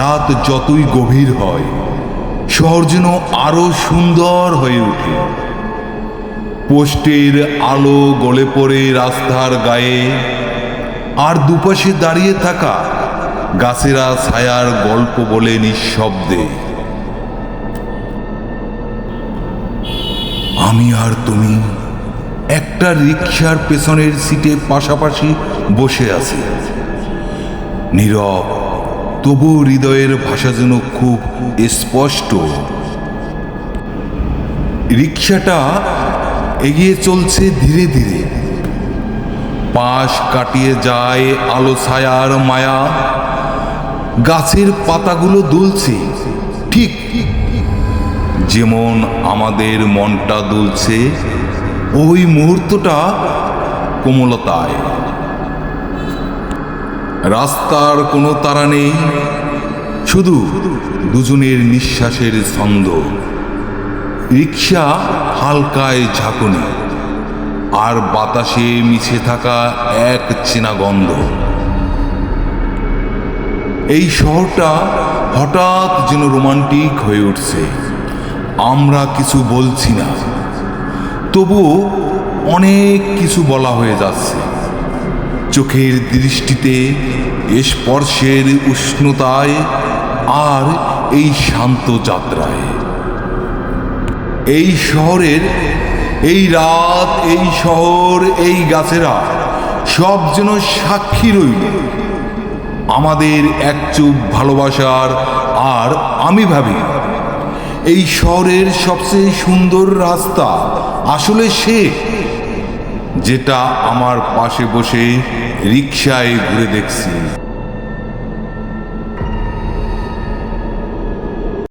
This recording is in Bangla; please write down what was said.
রাত যতই গভীর হয়, শহর যেন আরও সুন্দর হয়ে ওঠে। পোস্টের আলো গলে পড়ে রাস্তার গায়ে, আর দুপাশে দাঁড়িয়ে থাকা গাছেরা ছায়ার গল্প বলে নিঃশব্দে। আমি আর তুমি একটা রিক্সার পেছনের সিটে পাশাপাশি বসে আছি। নীরব তবু হৃদয়ের ভাষা যেন খুব স্পষ্ট। রিক্সাটা এগিয়ে চলছে ধীরে ধীরে। পাশ কাটিয়ে যায় আলো ছায়ার মায়া। গাছের পাতাগুলো দুলছে। ঠিক যেমন আমাদের মনটা দুলছে, ওই মুহূর্তটা কোমলতায়। রাস্তার কোনো তারা নেই, শুধু দুজনের নিঃশ্বাসের ছন্দ। রিক্সা হালকায় ঝাঁকুনি, আর বাতাসে মিশে থাকা এক চেনা গন্ধ। এই শহরটা হঠাৎ যেন রোমান্টিক হয়ে উঠছে। আমরা কিছু বলছি না, তবুও অনেক কিছু বলা হয়ে যাচ্ছে। চোখের দৃষ্টিতে স্পর্শের উষ্ণতায় আর এই শান্ত যাত্রায়। এই শহরের, এই রাত, এই শহর, এই গাছেরা সব যেন সাক্ষী রইল। আমাদের এক চুপ ভালোবাসার আর আমি ভাবি, এই শহরের সবচেয়ে সুন্দর রাস্তা আসলে সে যেটা আমার পাশে বসে রিক্সায় ঘুরে দেখছি।